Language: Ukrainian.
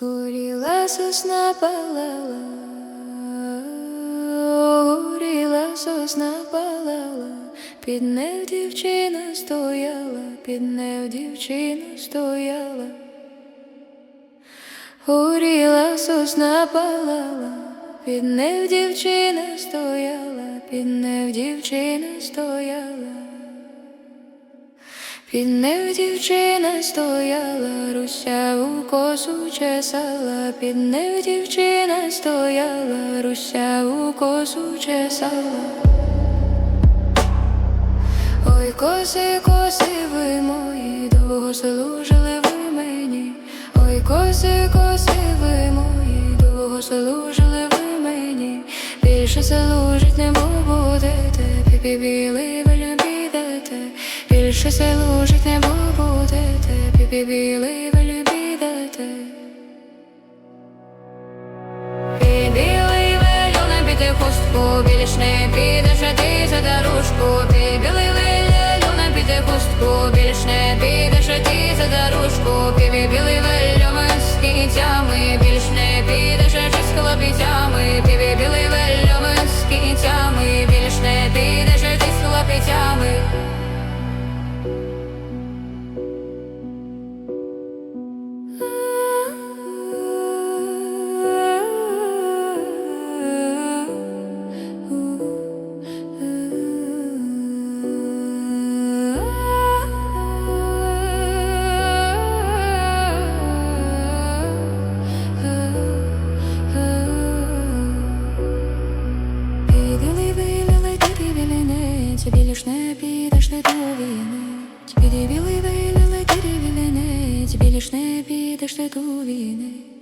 Горіла сосна палала, горіла сосна палала, під нею дівчина стояла, під нею дівчина стояла. Горіла сосна палала, під нею дівчина стояла, під нею дівчина стояла. Під нею дівчина стояла, русяву косу чесала, під нею дівчина стояла, русяву косу чесала. Ой, коси, коси ви мої, довго служили ви мені. Ой, коси, коси ви мої, довго служили ви мені. Більше служить не будете, ви любідете. Більше служить не будете, піпі-білий ви любідете. Білий велю не піде хустку, більш не підеш а ти за дорожку. Білий велю не піде хустку, більш не підеш а ти за дорожку. Білий підеш ти вилили, більш не підеш ти до вінець.